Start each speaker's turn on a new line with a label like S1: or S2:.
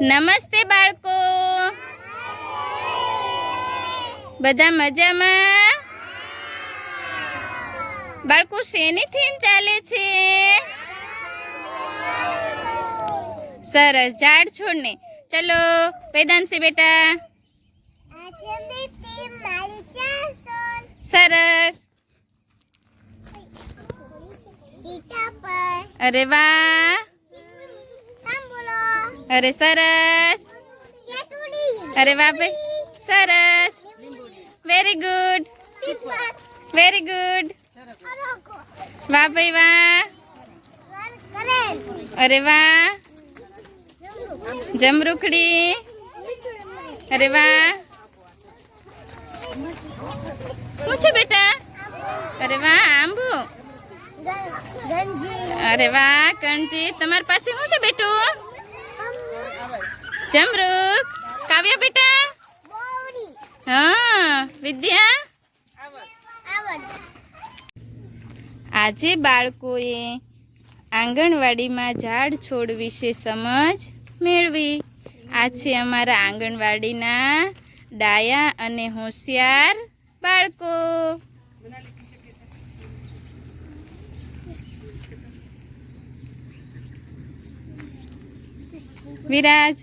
S1: નમસ્તે બાળકો. બધા મજામાં? બાળકો શેની થીમ ચાલે છે? સરસ ઝાડ છોડને. ચલો વેદાંશી બેટા. સરસ. અરે વાહ. અરે સરસ. અરે બાપે સરસ. વેરી ગુડ વેરી ગુડ વાહ ભાઈ, વાહ. અરે વાહ. જમરૂખડી. અરે વાહ. શું છે બેટા? અરે વાહ, આંબુ. અરે વાહ કણજી તમારી પાસે શું છે બેટું? જમરૂખ કાવ્ય બેટા? હા, વિદ્યા? આજે બાળકોએ આંગણવાડીમાં ઝાડ છોડ વિશે સમજ મેળવી. આ છે અમારા આંગણવાડીના ડાયા અને હોશિયાર બાળકો. વિરાજ